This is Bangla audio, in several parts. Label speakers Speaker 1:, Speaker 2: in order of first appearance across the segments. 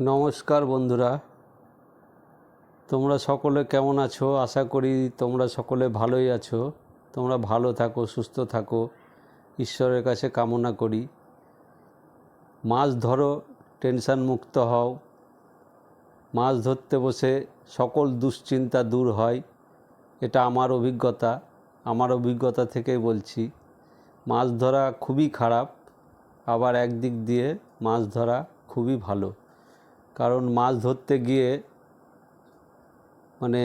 Speaker 1: নমস্কার বন্ধুরা। তোমরা সকলে কেমন আছো? আশা করি তোমরা সকলে ভালোই আছো। তোমরা ভালো থাকো, সুস্থ থাকো। ঈশ্বরের কাছে কামনা করি। মাছ ধরো, টেনশন মুক্ত হও। মাছ ধরতে বসে সকল দুশ্চিন্তা দূর হয়। এটা আমার অভিজ্ঞতা। আমার অভিজ্ঞতা থেকেই বলছি। মাছ ধরা খুবই খারাপ। আবার একদিক দিয়ে মাছ ধরা খুবই ভালো। কারণ মাছ ধরতে গিয়ে মানে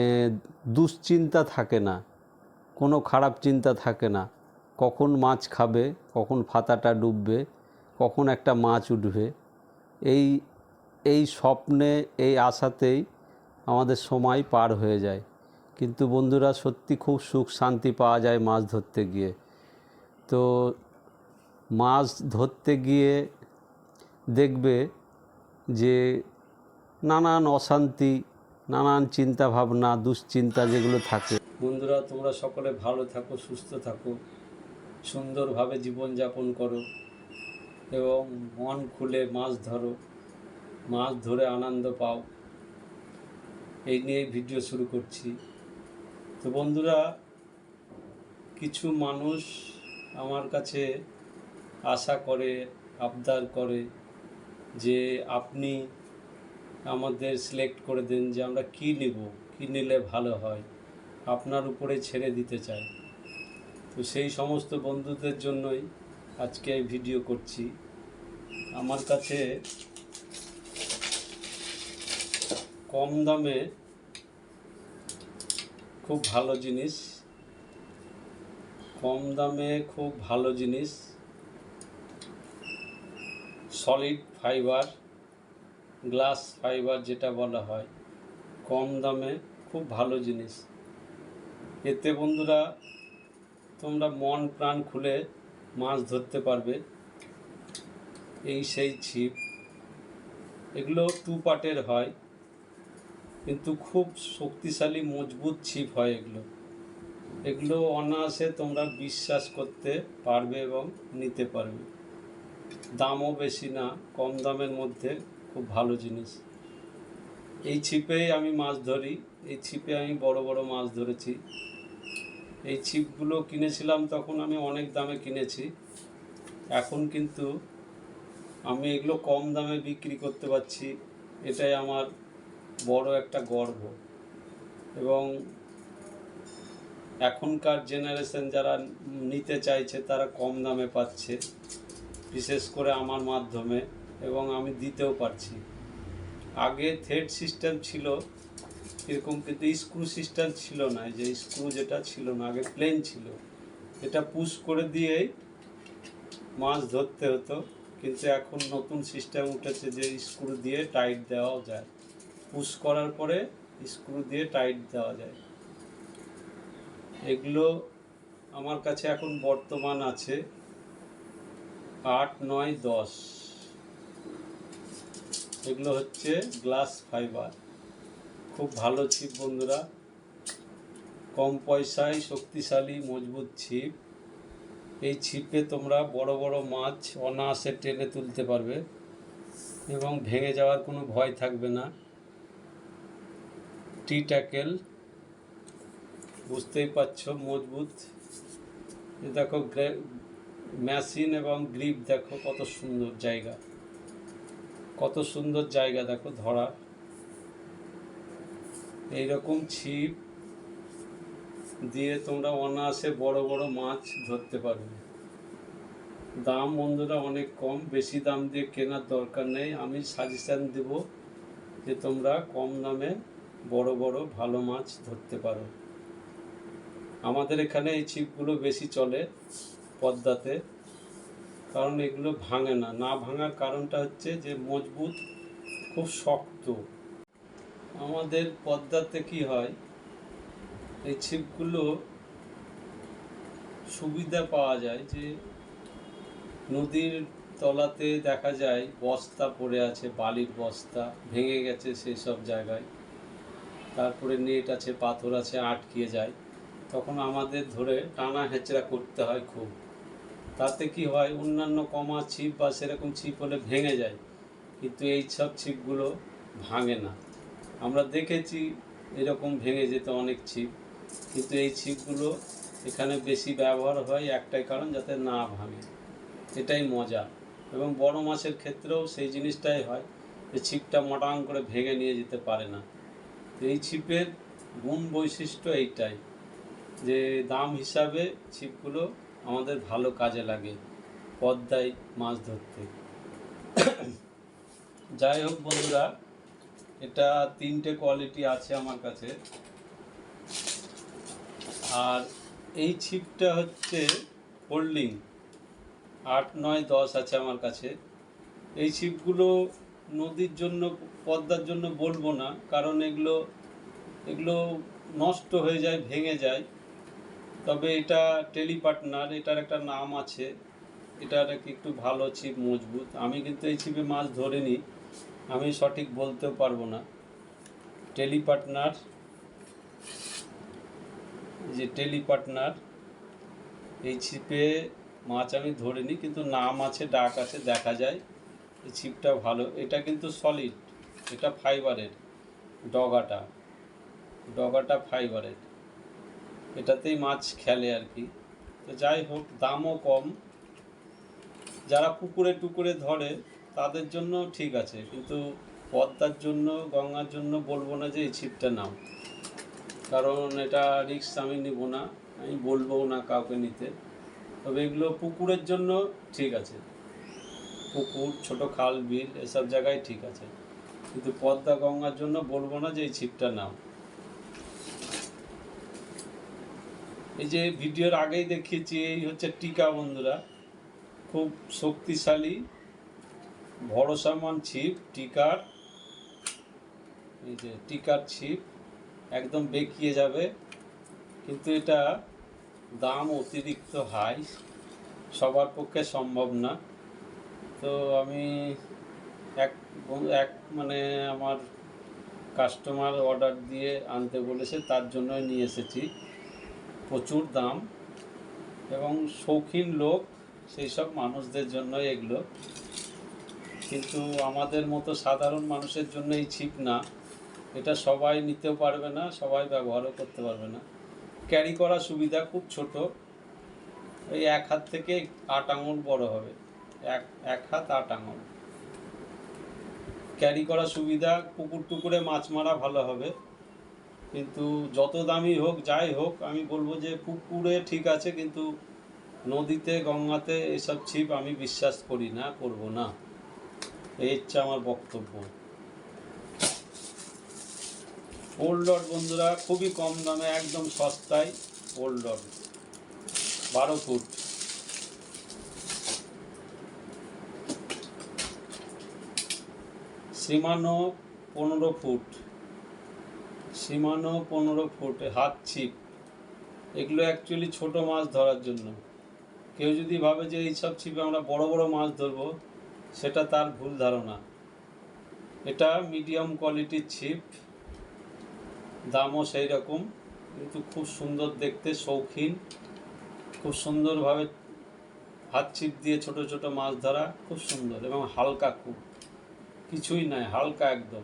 Speaker 1: দুশ্চিন্তা থাকে না, কোনো খারাপ চিন্তা থাকে না, কখন মাছ খাবে, কখন ফাতাটা ডুববে, কখন একটা মাছ উঠবে। এই এই স্বপ্নে, এই আশাতেই আমাদের সময় পার হয়ে যায়। কিন্তু বন্ধুরা, সত্যি খুব সুখ শান্তি পাওয়া যায় মাছ ধরতে গিয়ে। তো মাছ ধরতে গিয়ে দেখবে যে নানান অশান্তি, নানান চিন্তা ভাবনা দুশ্চিন্তা যেগুলো থাকে। বন্ধুরা, তোমরা সকলে ভালো থাকো, সুস্থ থাকো, সুন্দরভাবে জীবনযাপন করো এবং মন খুলে মাছ ধরো, মাছ ধরে আনন্দ পাও। এই নিয়ে ভিডিও শুরু করছি। তো বন্ধুরা, কিছু মানুষ আমার কাছে আশা করে, আবদার করে যে আপনি আমাদের সিলেক্ট করে দেন যে আমরা কি নেব, কি নিলে ভালো হয়, আপনার উপরে ছেড়ে দিতে চাই। তো সেই সমস্ত বন্ধুদের জন্যই আজকে এই ভিডিও করছি। আমার কাছে কম দামে খুব ভালো জিনিস, কম দামে খুব ভালো জিনিস সলিড ফাইবার গ্লাস ফাইবার যেটা বলা হয়, কম দামে খুব ভালো জিনিস। এতে বন্ধুরা, তোমরা মন প্রাণ খুলে মাছ ধরতে পারবে। এই সেই ছিপ। এগুলো টু পার্টের হয়, কিন্তু খুব শক্তিশালী, মজবুত ছিপ হয় এগুলো। এগুলো অনায়াসে তোমরা বিশ্বাস করতে পারবে এবং নিতে পারবে। দামও বেশি না, কম দামের মধ্যে খুব ভালো জিনিস। এই ছিপেই আমি মাছ ধরি, এই ছিপে আমি বড় বড় মাছ ধরেছি। এই ছিপগুলো কিনেছিলাম তখন আমি অনেক দামে কিনেছি। এখন কিন্তু আমি এগুলো কম দামে বিক্রি করতে পারছি। এটাই আমার বড় একটা গর্ব। এবং এখনকার জেনারেশন যারা নিতে চাইছে তারা কম দামে পাচ্ছে, বিশেষ করে আমার মাধ্যমে। এবং আমি দিতেও পারছি। আগে থ্রেড সিস্টেম ছিল, এরকম কিন্তু স্ক্রু সিস্টেম ছিল না যে স্ক্রু যেটা ছিল না, আগে প্লেন ছিল। এটা পুশ করে দিয়েই মাছ ধরতে হতো, কিন্তু এখন নতুন সিস্টেম উঠেছে যে স্ক্রু দিয়ে টাইট দেওয়াও যায়। পুশ করার পরে স্ক্রু দিয়ে টাইট দেওয়া যায়। এগুলো আমার কাছে এখন বর্তমান আছে আট, নয়, দশ। এগুলো হচ্ছে গ্লাস ফাইবার খুব ভালো ছিপ বন্ধুরা। কম পয়সায় শক্তিশালী, মজবুত ছিপ এই ছিপে তোমরা বড় বড় মাছ অনায়াসে টেনে তুলতে পারবে এবং ভেঙে যাওয়ার কোনো ভয় থাকবে না। টি ট্যাকেল বুঝতেই পারছ, মজবুত। দেখো মেশিন এবং গ্রিপ দেখো, কত সুন্দর জায়গা। কত সুন্দর জায়গা দেখো ধরার এইরকম ছিপ দিয়ে তোমরা অনায়াসে বড় বড় মাছ ধরতে পারবে। দাম বন্ধুরা অনেক কম, বেশি দাম দিয়ে কেনার দরকার নেই। আমি সাজেশান দেব যে তোমরা কম দামে বড় বড় ভালো মাছ ধরতে পারো। আমাদের এখানে এই ছিপগুলো বেশি চলে পদ্মাতে। কারণ এগুলো ভাঙে না। না ভাঙার কারণটা হচ্ছে যে মজবুত, খুব শক্ত। আমাদের পদ্মাতে কি হয়, এই ছিপগুলো সুবিধা পাওয়া যায় যে নদীর তলাতে দেখা যায় বস্তা পড়ে আছে, বালির বস্তা ভেঙে গেছে সেই সব জায়গায়। তারপরে নেট আছে, পাথর আছে আটকিয়ে যায়। তখন আমাদের ধরে টানা হেঁচড়া করতে হয় খুব। তাতে কি হয়, অন্যান্য কমা ছিপ বা সেরকম ছিপ হলে ভেঙে যায়, কিন্তু এই সব ছিপগুলো ভাঙে না। আমরা দেখেছি এরকম ভেঙে যেত অনেক ছিপ, কিন্তু এই ছিপগুলো এখানে বেশি ব্যবহার হয় একটাই কারণ, যাতে না ভাঙে। এটাই মজা। এবং বড় মাছের ক্ষেত্রেও সেই জিনিসটাই হয়, যে ছিপটা মোটাং করে ভেঙে নিয়ে যেতে পারে না। এই ছিপের গুণ বৈশিষ্ট্য এইটাই, যে দাম হিসাবে ছিপগুলো আমাদের ভালো কাজে লাগে পদ্মায় মাছ ধরতে। যাই হোক বন্ধুরা, এটা তিনটে কোয়ালিটি আছে আমার কাছে। আর এই ছিপটা হচ্ছে হোল্ডিং আট, নয়, দশ আছে আমার কাছে। এই ছিপগুলো নদীর জন্য, পদ্মার জন্য বলব না, কারণ এগুলো এগুলো নষ্ট হয়ে যায়, ভেঙে যায়। তবে এটা টেলিপার্টনার এটার একটা নাম আছে। এটার এক- একটু ভালো ছিপ, মজবুত। আমি কিন্তু এই ছিপে মাছ ধরিনি, আমি সঠিক বলতেও পারব না। টেলিপার্টনার যে টেলিপার্টনার, এই ছিপে মাছ আমি ধরিনি, কিন্তু নাম আছে, ডাক আছে, দেখা যায়। এই ছিপটা ভালো। এটা কিন্তু সলিড এটা ফাইবারের ডগাটা ডগাটা ফাইবারের এটাতেই মাছ খেলে আর কি। তো যাই হোক, দামও কম। যারা পুকুরে টুকুরে ধরে, তাদের জন্য ঠিক আছে। কিন্তু পদ্মার জন্য, গঙ্গার জন্য বলব না যে এই ছিপটা নাও। কারণ এটা রিস্ক আমি নিব না। আমি বলব না কাউকে নিতে। তবে এগুলো পুকুরের জন্য ঠিক আছে। পুকুর, ছোট খাল, বিল, এসব জায়গায় ঠিক আছে। কিন্তু পদ্মা, গঙ্গার জন্য বলব না যে এই ছিপটা নাও। এই যে ভিডিওর আগেই দেখিয়েছি, এই হচ্ছে টিকা বন্ধুরা। খুব শক্তিশালী, ভরসামান ছিপ, টিকার। এই যে টিকার ছিপ একদম বেঁকিয়ে যাবে। কিন্তু এটা দাম অতিরিক্ত হাই, সবার পক্ষে সম্ভব না। তো আমি এক এক মানে আমার কাস্টমার অর্ডার দিয়ে আনতে বলেছে, তার জন্যই নিয়ে এসেছি। প্রচুর দাম এবং শৌখিন লোক, সেই সব মানুষদের জন্য এগুলো। কিন্তু আমাদের মতো সাধারণ মানুষের জন্য এই ছিপ না। এটা সবাই নিতেও পারবে না, সবাই ব্যবহারও করতে পারবে না। ক্যারি করা সুবিধা খুব ছোট। ওই এক হাত থেকে আট আঙুল বড় হবে। এক এক হাত আট আঙুল। ক্যারি করা সুবিধা পুকুর টুকুরে মাছ মারা ভালো হবে। কিন্তু যত দামি হোক, যাই হোক, আমি বলব যে পুকুরে ঠিক আছে, কিন্তু নদীতে, গঙ্গাতে এসব ছিপ আমি বিশ্বাস করি না, করব না। এই হচ্ছে আমার বক্তব্য। ওল্ড ডট বন্ধুরা, খুবই কম দামে, একদম সস্তায় ওল্ড ডট বারো ফুট। সীমানো পনেরো ফুট। সীমানো পনেরো ফুট, হাত ছিপ। এগুলো অ্যাকচুয়ালি ছোট মাছ ধরার জন্য। কেউ যদি ভাবে যে এইসব ছিপে আমরা বড় বড় মাছ ধরবো, সেটা তার ভুল ধারণা। এটা মিডিয়াম কোয়ালিটির ছিপ। দামও সেই রকম। কিন্তু খুব সুন্দর দেখতে, শৌখিন। খুব সুন্দরভাবে হাত ছিপ দিয়ে ছোট ছোট মাছ ধরা খুব সুন্দর এবং হালকা খুব। কিছুই নাই, হালকা একদম।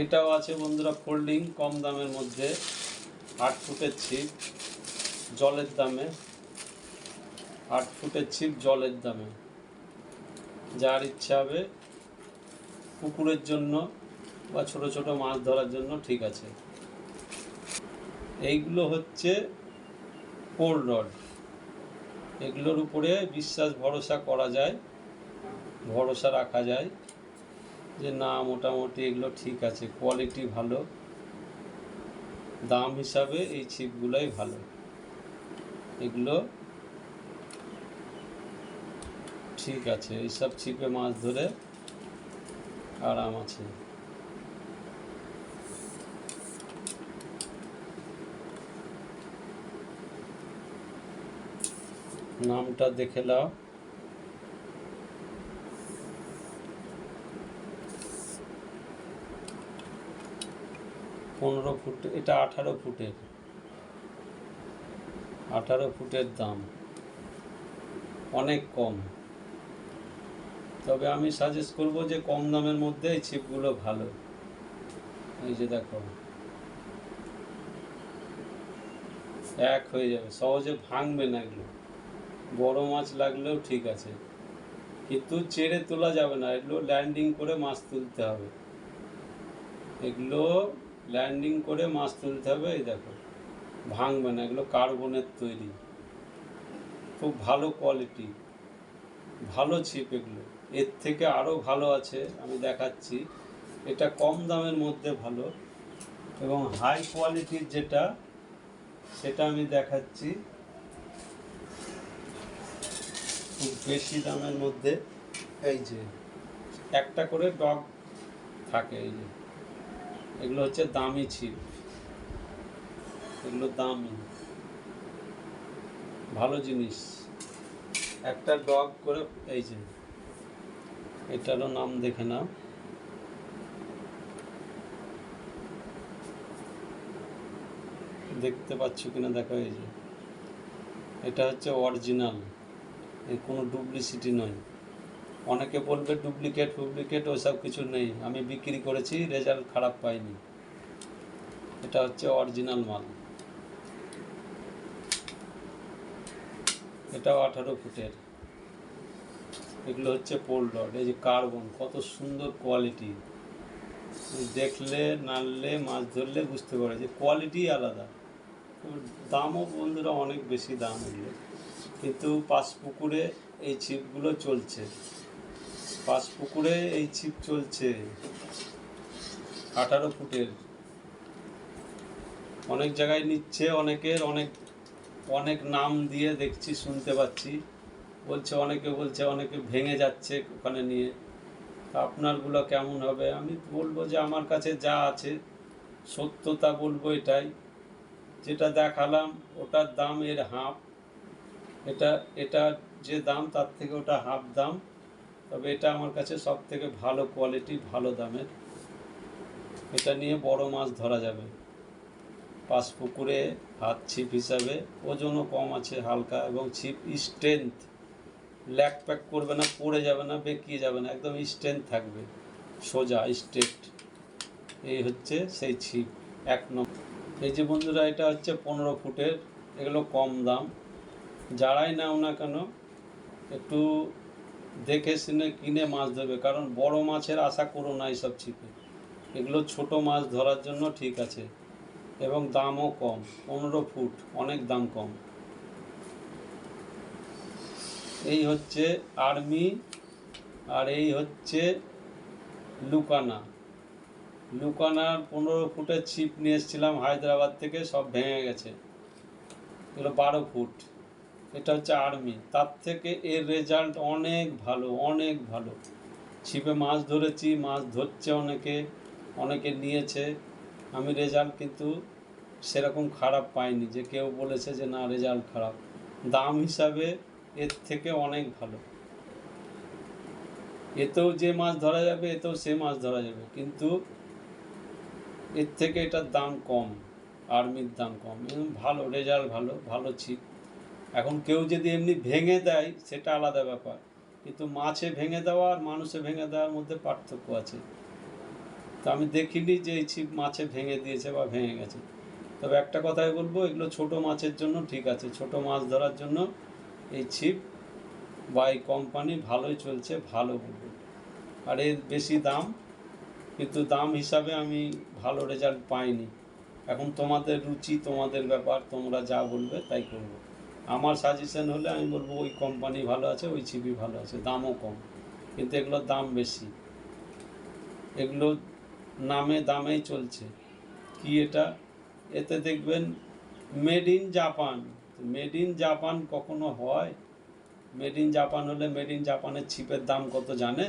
Speaker 1: এটাও আছে বন্ধুরা ফোল্ডিং, কম দামের মধ্যে। আট ফুটের ছিপ, জলের দামে। আট ফুটের ছিপ জলের দামে। যার ইচ্ছা হবে পুকুরের জন্য বা ছোট ছোট মাছ ধরার জন্য ঠিক আছে। এইগুলো হচ্ছে কোল রড। এগুলোর উপরে বিশ্বাস ভরসা করা যায়, ভরসা রাখা যায়। যে না, মোটামুটি এগুলো ঠিক আছে কোয়ালিটি ভালো। দাম হিসাবে এই ছিপগুলোই ভালো। এগুলো ঠিক আছে, এইসব ছিপে মাছ ধরে আরাম আছে। নামটা দেখে নাও। পনেরো ফুট, এটা আঠারো ফুটের। আঠারো ফুটের দাম। অনেক কম। তবে আমি সাজেস্ট করব যে কম দামের মধ্যে এই ছিপগুলো ভালো। এই যে দেখো। এক হয়ে যাবে। সহজে ভাঙবে না এগুলো। বড় মাছ লাগলেও ঠিক আছে। কিন্তু চেড়ে তোলা যাবে না। এগুলো ল্যান্ডিং করে মাছ তুলতে হবে। এগুলো ল্যান্ডিং করে মাছ তুলতে হবে, এই দেখো। ভাঙবে না এগুলো কার্বনের তৈরি। খুব ভালো কোয়ালিটি ভালো ছিপ এগুলো। এর থেকে আরও ভালো আছে, আমি দেখাচ্ছি। এটা কম দামের মধ্যে ভালো এবং হাই কোয়ালিটির যেটা, সেটা আমি দেখাচ্ছি। খুব বেশি দামের মধ্যে, এই যে, একটা করে ডগ থাকে, এই যে। এগুলো হচ্ছে দামি ছিপ। এগুলো দামি। ভালো জিনিস। একটা ডগ করে, এই যে, এটারও নাম দেখে নাও। দেখতে পাচ্ছ কিনা, দেখো এই যে। এটা হচ্ছে অরিজিনাল। এর কোনো ডুপ্লিসিটি নয়। অনেকে বলবে ডুপ্লিকেট ডুপ্লিকেট ওসব কিছু নেই। আমি বিক্রি করেছি রেজাল্ট খারাপ পাইনি। এটা হচ্ছে অরিজিনাল মাল। এটাও আঠারো ফুটের। এগুলো হচ্ছে পোল রড এই যে কার্বন কত সুন্দর কোয়ালিটি দেখলে, নাড়লে, মাছ ধরলে বুঝতে পারে যে কোয়ালিটি আলাদা। দামও বন্ধুরা অনেক বেশি দাম এগুলো। কিন্তু পাঁচ পুকুরে এই ছিপগুলো চলছে। পাঁচ পুকুরে এই ছিপ চলছে। আঠারো ফুটের। অনেক জায়গায় নিচ্ছে, অনেকের অনেক অনেক নাম দিয়ে দেখছি, শুনতে পাচ্ছি। বলছে, অনেকে বলছে, অনেকে ভেঙে যাচ্ছে ওখানে নিয়ে। আপনারগুলো কেমন হবে? আমি বলব যে আমার কাছে যা আছে, সত্যতা বলব এটাই। যেটা দেখালাম, ওটার দাম এর হাফ। এটা এটা যে দাম, তার থেকে ওটা হাফ দাম। তবে এটা আমার কাছে সব থেকে ভালো কোয়ালিটি ভালো দামের। এটা নিয়ে বড় মাছ ধরা যাবে। পাঁচ পুকুরে হাত ছিপ হিসাবে, ওজনও কম আছে হালকা এবং ছিপ স্ট্রেংথ ল্যাক প্যাক করবে না, পড়ে যাবে না, বেঁকিয়ে যাবে না, একদম স্ট্রেংথ থাকবে। সোজা স্ট্রেট এই হচ্ছে সেই ছিপ, এক নম্বর এই যে বন্ধুরা, এটা হচ্ছে পনেরো ফুটের, এগুলো কম দাম। যারাই নাও না কেন, একটু দেখে শুনে কিনে মাছ ধরবে, কারণ বড় মাছের আশা করো না এইসব ছিপে এগুলো ছোট মাছ ধরার জন্য ঠিক আছে, এবং দামও কম, পনেরো ফুট, অনেক দাম কম। এই হচ্ছে আর্মি, আর এই হচ্ছে লুকানা। লুকানার পনেরো ফুটের ছিপ নিয়ে এসেছিলাম, হায়দ্রাবাদ থেকে সব ভেঙে গেছে। এগুলো বারো ফুট। এটা হচ্ছে আর্মি। তার থেকে এর রেজাল্ট অনেক ভালো অনেক ভালো। ছিপে মাছ ধরেছি, মাছ ধরছে অনেকে অনেকে নিয়েছে। আমি রেজাল্ট কিন্তু সেরকম খারাপ পাইনি যে কেউ বলেছে যে না রেজাল্ট খারাপ। দাম হিসাবে এর থেকে অনেক ভালো। এতেও যে মাছ ধরা যাবে, এতেও সে মাছ ধরা যাবে। কিন্তু এর থেকে এটার দাম কম, আর্মির দাম কম। ভালো রেজাল্ট ভালো ভালো ছিপ। এখন কেউ যদি এমনি ভেঙে দেয়, সেটা আলাদা ব্যাপার। কিন্তু মাছে ভেঙে দেওয়া আর মানুষে ভেঙে দেওয়ার মধ্যে পার্থক্য আছে। তো আমি দেখিনি যে এই ছিপ মাছে ভেঙে দিয়েছে বা ভেঙে গেছে। তবে একটা কথাই বলব, এগুলো ছোট মাছের জন্য ঠিক আছে। ছোট মাছ ধরার জন্য এই ছিপ বা এই কোম্পানি ভালোই চলছে, ভালো বলব। আর এর বেশি দাম, কিন্তু দাম হিসাবে আমি ভালো রেজাল্ট পাইনি। এখন তোমাদের রুচি, তোমাদের ব্যাপার, তোমরা যা বলবে তাই করব। আমার সাজেশন হলে আমি বলব ওই কোম্পানি ভালো আছে, ওই ছিপই ভালো আছে, দামও কম। কিন্তু এগুলোর দাম বেশি। এগুলো নামে দামেই চলছে। কি এটা? এতে দেখবেন made in Japan made in Japan কখনো হয়? মেড ইন জাপান হলে মেড ইন জাপানের ছিপের দাম কত জানে?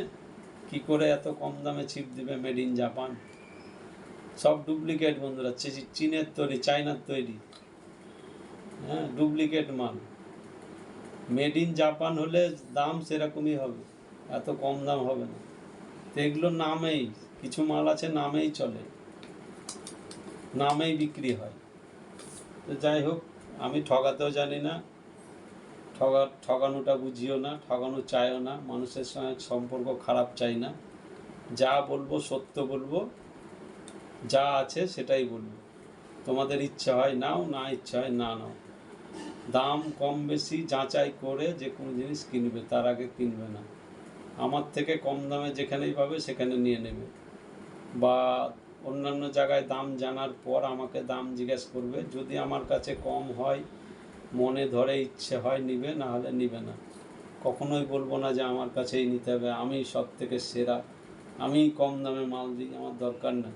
Speaker 1: কি করে এত কম দামে ছিপ দিবে মেড ইন জাপান সব ডুপ্লিকেট বন্ধুরা। চীনের তৈরি চায়নার তৈরি। হ্যাঁ ডুপ্লিকেট মাল। মেড ইন জাপান হলে দাম সেরকমই হবে, এত কম দাম হবে না। তো এগুলো নামেই, কিছু মাল আছে নামেই চলে, নামেই বিক্রি হয়। তো যাই হোক, আমি ঠগাতেও জানি না, ঠগা, ঠগানোটা বুঝিও না, ঠগানো চাইও না, মানুষের সঙ্গে সম্পর্ক খারাপ চাই না। যা বলব, সত্য বলব, যা আছে সেটাই বলব। তোমাদের ইচ্ছা হয় নাও, না ইচ্ছা হয় না নাও। দাম কম বেশি, যাচাই করে যে কোনো জিনিস কিনবে, তার আগে কিনবে না। আমার থেকে কম দামে যেখানেই পাবে সেখানে নিয়ে নেবে। বা অন্যান্য জায়গায় দাম জানার পর আমাকে দাম জিজ্ঞেস করবে। যদি আমার কাছে কম হয়, মনে ধরে ইচ্ছে হয় নিবে, না হলে নিবে না। কখনোই বলব না যে আমার কাছেই নিতে হবে। আমি সব থেকে সেরা। আমি কম দামে মাল দিই, আমার দরকার নেই।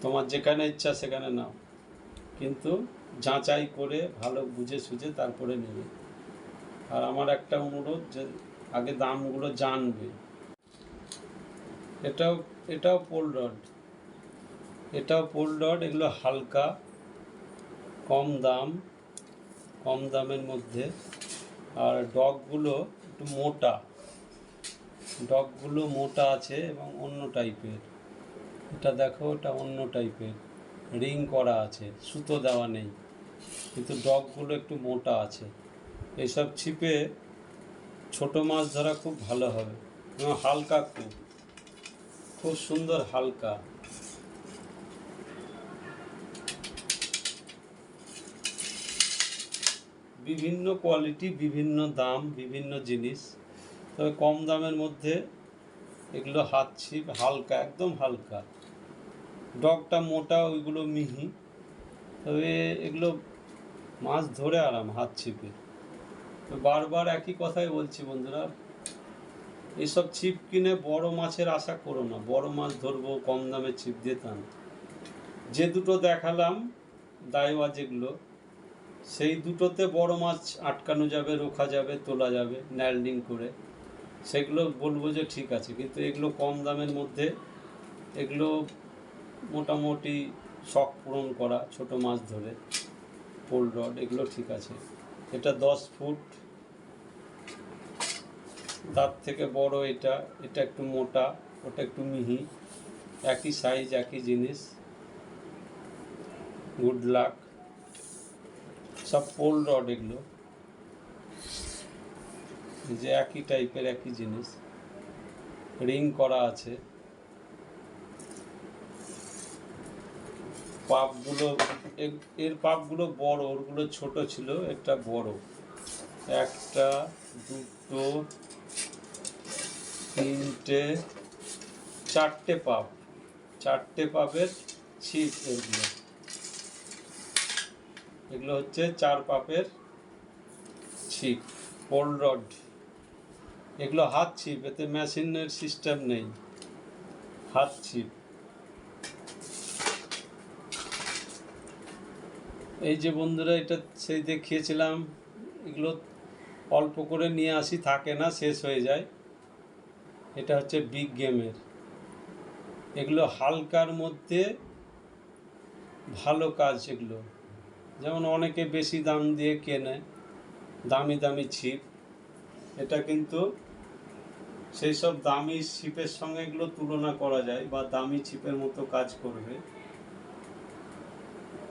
Speaker 1: তোমার যেখানে ইচ্ছা সেখানে নাও। কিন্তু যাচাই করে ভালো বুঝে সুঝে তারপরে নেবে। আর আমার একটা অনুরোধ যে আগে দামগুলো জানবে। এটাও এটাও পোল রড এটাও পোল রড এগুলো হালকা, কম দাম, কম দামের মধ্যে। আর ডগগুলো একটু মোটা। ডগগুলো মোটা আছে এবং অন্য টাইপের। এটা দেখো, এটা অন্য টাইপের। রিং করা আছে, সুতো দেওয়া নেই। কিন্তু ডগগুলো একটু মোটা আছে। এইসব ছিপে ছোট মাছ ধরা খুব ভালো হবে। এবং হালকা খুব। খুব সুন্দর হালকা। বিভিন্ন কোয়ালিটি, বিভিন্ন দাম, বিভিন্ন জিনিস। তবে কম দামের মধ্যে এগুলো হাত ছিপ হালকা, একদম হালকা। ডগটা মোটা, ওইগুলো মিহি। তবে এগুলো মাছ ধরে আরাম, হাত ছিপে। তো বারবার একই কথাই বলছি বন্ধুরা, এসব ছিপ কিনে বড় মাছের আশা করো না, বড় মাছ ধরবো, কম দামে ছিপ দিয়ে যে দুটো দেখালাম দাইওয়া যেগুলো, সেই দুটোতে বড় মাছ আটকানো যাবে, রোখা যাবে, তোলা যাবে, ন্যাল্ডিং করে। সেগুলো বলব যে ঠিক আছে, কিন্তু এগুলো কম দামের মধ্যে, এগুলো মোটামুটি শখ পূরণ করা, ছোট মাছ ধরে, পোল রড, এগুলো ঠিক আছে। এটা দশ ফুট। তার থেকে বড় এটা এটা একটু মোটা, ওটা একটু মিহি। একই সাইজ একই জিনিস। গুড লাক সব পোল রড এগুলো। যে একই টাইপের একই জিনিস। রিং করা আছে। পাপগুলো, এর- পাপগুলো বড়, ওরগুলো ছোট ছিল, একটা বড়। একটা, দুটো, তিনটে, চারটে পাপ। চারটে পাপের ছিপ এগুলো। এগুলো হচ্ছে চার পাপের ছিপ পোল রড। এগুলো হাত ছিপ, এতে মেশিনের সিস্টেম নেই। হাত ছিপ। এই যে বন্ধুরা, এটা সেই দেখিয়েছিলাম। এগুলো অল্প করে নিয়ে আসি, থাকে না, শেষ হয়ে যায়। এটা হচ্ছে বিগ গেমের। এগুলো হালকার মধ্যে ভালো কাজ এগুলো। যেমন অনেকে বেশি দাম দিয়ে কেনে, দামি দামি ছিপ। এটা কিন্তু সেই সব দামি ছিপের সঙ্গে এগুলো তুলনা করা যায় বা দামি ছিপের মতো কাজ করবে।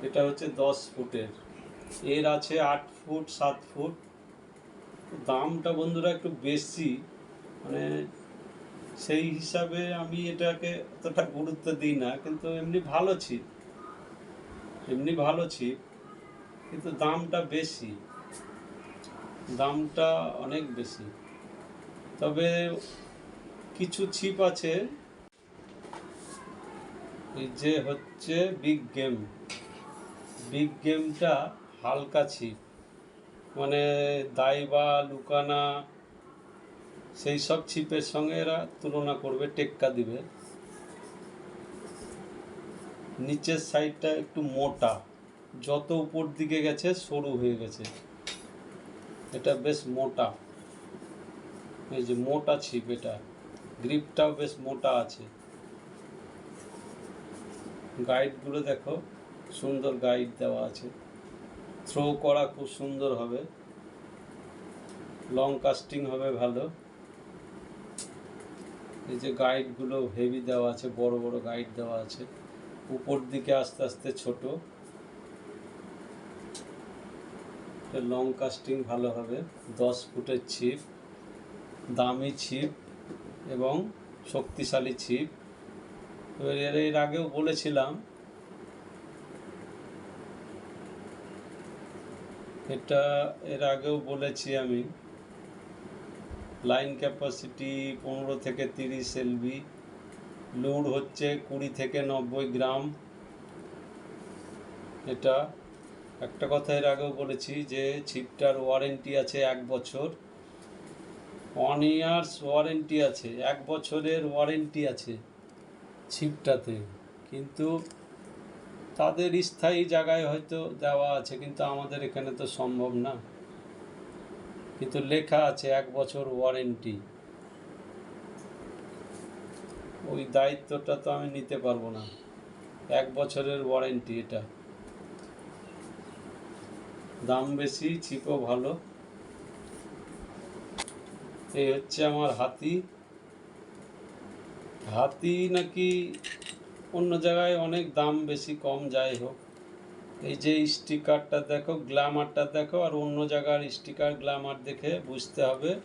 Speaker 1: এটা হচ্ছে দশ ফুটের। এর আছে আট ফুট, সাত ফুট। দামটা বন্ধুরা একটু বেশি। মানে সেই হিসাবে আমি এটাকে অতটা গুরুত্ব দিই না, কিন্তু এমনি ভালো ছিপ। এমনি ভালো ছিপ, কিন্তু দামটা বেশি। দামটা অনেক বেশি। তবে কিছু ছিপ আছে যে হচ্ছে বিগ গেম বিগ গেমটা হালকা ছিপ। মানে দাইবা, লুকানা, সেই সব ছিপের সঙ্গে এরা তুলনা করবে, টেক্কা দিবে। নিচের সাইডটা একটু মোটা। যত উপর দিকে গেছে, সরু হয়ে গেছে। এটা বেশ মোটা। এই যে মোটা ছিপ এটা। গ্রিপটাও বেশ মোটা আছে। গাইডগুলো দেখো। সুন্দর গাইড দেওয়া আছে। থ্রো করা খুব সুন্দর হবে। লং কাস্টিং হবে ভালো। এই যে গাইডগুলো হেভি দেওয়া আছে, বড় বড় গাইড দেওয়া আছে। উপর দিকে আস্তে আস্তে ছোট। লং কাস্টিং ভালো হবে। দশ ফুটের ছিপ দামি ছিপ এবং শক্তিশালী ছিপ এর আগেও বলেছিলাম এটা এর আগেও বলেছি আমি। লাইন ক্যাপাসিটি পনেরো থেকে তিরিশ এলবি, লোড হচ্ছে কুড়ি থেকে নব্বই গ্রাম। এটা একটা কথা এর আগেও বলেছি যে, ছিপটার ওয়ারেন্টি আছে এক বছর। ওয়ান ইয়ার্স ওয়ারেন্টি আছে, এক বছরের ওয়ারেন্টি আছে ছিপটাতে। কিন্তু তাদের স্থায়ী জায়গায় হয়তো দেওয়া আছে, কিন্তু আমাদের এখানে তো সম্ভব না। কিন্তু লেখা আছে এক বছর ওয়ারেন্টি ওই দায়িত্বটা তো আমি নিতে পারব না। এক বছরের ওয়ারেন্টি এটা। দাম বেশি ছিপও ভালো। এই হচ্ছে আমার হাতি। হাতি নাকি অন্য জায়গায় অনেক দাম বেশি, কম, যাই হোক। এই যে স্টিকারটা দেখো, গ্ল্যামারটা দেখো, আর অন্য জায়গার স্টিকার, গ্ল্যামার দেখে বুঝতে হবে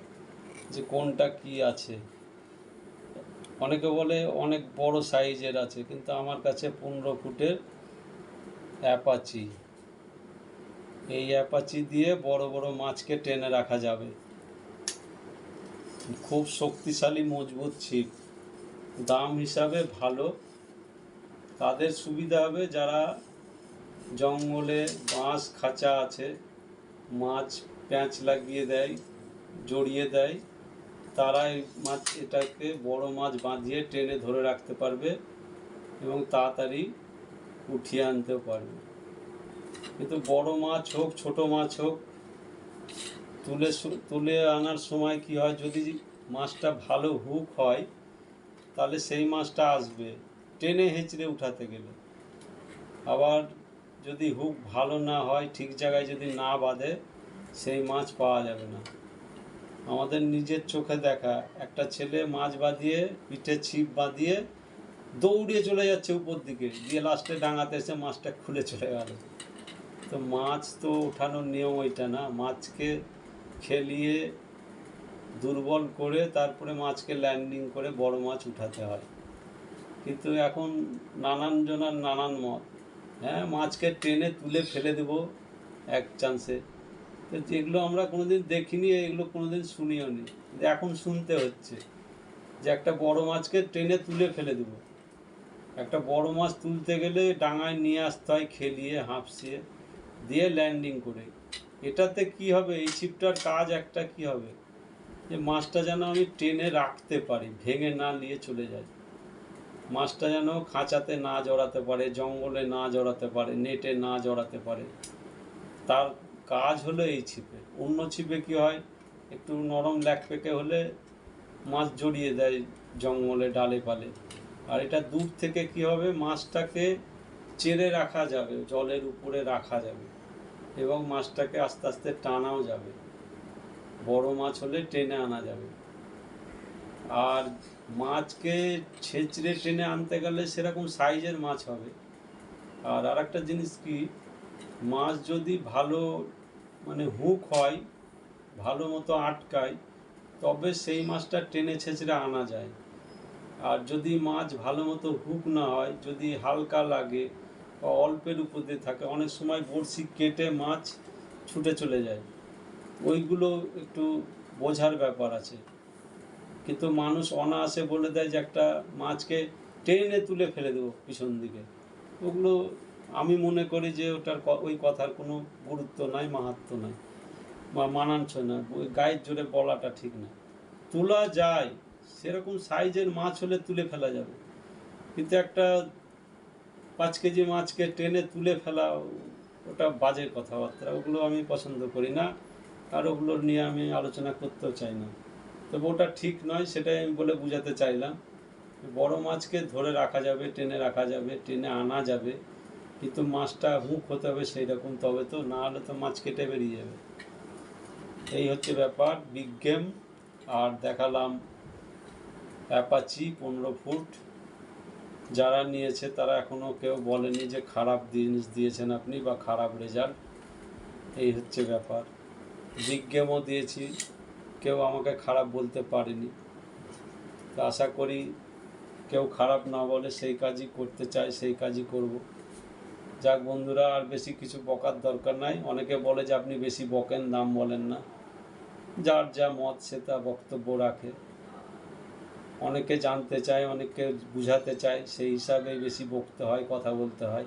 Speaker 1: যে কোনটা কি আছে। অনেকে বলে অনেক বড় সাইজের আছে, কিন্তু আমার কাছে পনেরো ফুটের অ্যাপাচি। এই অ্যাপাচি দিয়ে বড় বড় মাছকে টেনে রাখা যাবে। খুব শক্তিশালী, মজবুত ছিপ। দাম হিসাবে ভালো। তাদের সুবিধা হবে যারা জঙ্গলে বাঁশ, খাঁচা আছে, মাছ, প্যাঁচ লাগিয়ে দেয়, জড়িয়ে দেয়। তারা এই মাছ এটাকে বড় মাছ বাঁধিয়ে টেনে ধরে রাখতে পারবে এবং তাড়াতাড়ি উঠিয়ে আনতেও পারবে। কিন্তু বড় মাছ হোক, ছোট মাছ হোক, তুলে তুলে আনার সময় কি হয়? যদি মাছটা ভালো হুক হয়, তাহলে সেই মাছটা আসবে। টেনে হেঁচড়ে উঠাতে গেলে। আবার যদি হুক ভালো না হয়, ঠিক জায়গায় যদি না বাঁধে, সেই মাছ পাওয়া যাবে না। আমাদের নিজের চোখে দেখা, একটা ছেলে মাছ বাঁধিয়ে, পিঠে ছিপ বাঁধিয়ে দৌড়িয়ে চলে যাচ্ছে উপর দিকে, দিয়ে লাস্টে ডাঙাতে এসে মাছটা খুলে চলে গেল। তো মাছ তো ওঠানোর নিয়ম ওইটা না। মাছকে খেলিয়ে দুর্বল করে, তারপরে মাছকে ল্যান্ডিং করে বড় মাছ উঠাতে হয়। কিন্তু এখন নানান জনার নানান মত। হ্যাঁ মাছকে টেনে তুলে ফেলে দেবো এক চান্সে তো যেগুলো আমরা কোনোদিন দেখিনি, এগুলো কোনোদিন শুনিও নি। এখন শুনতে হচ্ছে যে একটা বড় মাছকে টেনে তুলে ফেলে দেবো। একটা বড় মাছ তুলতে গেলে ডাঙায় নিয়ে আসতে হয়, খেলিয়ে, হাঁপসিয়ে, দিয়ে ল্যান্ডিং করে। এটাতে কি হবে? এই ছিপটার কাজ একটা কি হবে? যে মাছটা যেন আমি টেনে রাখতে পারি, ভেঙে না নিয়ে চলে যায়। মাছটা যেন খাঁচাতে না জড়াতে পারে, জঙ্গলে না জড়াতে পারে, নেটে না জড়াতে পারে। তার কাজ হলো এই ছিপে। অন্য ছিপে কি হয়? একটু নরম ল্যাক পেকে হলে মাছ জড়িয়ে দেয় জঙ্গলে, ডালে পালে। আর এটা দূর থেকে কি হবে? মাছটাকে চেরে রাখা যাবে, জলের উপরে রাখা যাবে এবং মাছটাকে আস্তে আস্তে টানাও যাবে। বড় মাছ হলে টেনে আনা যাবে। আর মাছকে ছেঁচড়ে টেনে আনতে গেলে সেরকম সাইজের মাছ হবে। আর আর একটা জিনিস কি, মাছ যদি ভালো মানে হুক হয়, ভালো মতো আটকায়, তবে সেই মাছটা টেনে ছেঁচড়ে আনা যায়। আর যদি মাছ ভালো মতো হুক না হয়, যদি হালকা লাগে বা অল্পের উপর থাকে, অনেক সময় বড়শি কেটে মাছ ছুটে চলে যায়। ওইগুলো একটু বোঝার ব্যাপার আছে। কিন্তু মানুষ অনায়াসে বলে দেয় যে একটা মাছকে টেনে তুলে ফেলে দেবো পিছন দিকে। ওগুলো আমি মনে করি যে ওটার ওই কথার কোনো গুরুত্ব নাই, মাহাত্ম নাই বা মানানসই না ওই গায়ের জোরে বলাটা ঠিক না তোলা যায়, সেরকম সাইজের মাছ হলে তুলে ফেলা যাবে। কিন্তু একটা পাঁচ কেজি মাছকে টেনে তুলে ফেলা, ওটা বাজে কথাবার্তা। ওগুলো আমি পছন্দ করি না। আর ওগুলো নিয়ে আমি আলোচনা করতেও চাই না। তবে ওটা ঠিক নয়, সেটাই আমি বলে বোঝাতে চাইলাম। বড় মাছকে ধরে রাখা যাবে, টেনে রাখা যাবে, টেনে আনা যাবে, কিন্তু মাছটা হুঁক হতে হবে সেই রকম তবে তো না হলে তো মাছ কেটে বেরিয়ে যাবে। এই হচ্ছে ব্যাপার বিগ গেম আর দেখালাম অ্যাপাচি পনেরো ফুট। যারা নিয়েছে তারা এখনও কেউ বলেনি যে খারাপ জিনিস দিয়েছেন আপনি বা খারাপ রেজাল্ট এই হচ্ছে ব্যাপার। বিগ গেমও দিয়েছি। কেউ আমাকে খারাপ বলতে পারেনি। তো আশা করি কেউ খারাপ না বলে সেই কাজই করতে চাই সেই কাজই করব। যাক বন্ধুরা, আর বেশি কিছু বকার দরকার নাই। অনেকে বলে যে আপনি বেশি বকেন, নাম বলেন না। যার যা মত সে তা বক্তব্য রাখে। অনেকে জানতে চায় অনেকে বুঝাতে চায়, সেই হিসাবেই বেশি বকতে হয়, কথা বলতে হয়।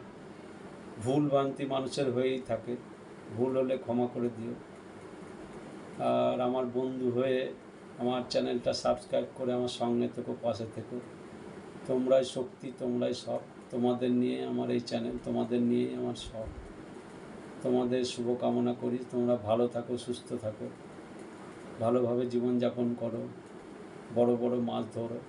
Speaker 1: ভুল ভ্রান্তি মানুষের হয়েই থাকে। ভুল হলে ক্ষমা করে দিও। আর আমার বন্ধু হয়ে আমার চ্যানেলটা সাবস্ক্রাইব করে আমার সঙ্গে থেকো, পাশে থেকো। তোমরাই শক্তি, তোমরাই সব তোমাদের নিয়ে আমার এই চ্যানেল, তোমাদের নিয়ে আমার সব তোমাদের শুভকামনা করি। তোমরা ভালো থাকো, সুস্থ থাকো। ভালোভাবে জীবনযাপন করো। বড় বড় মাছ ধরো।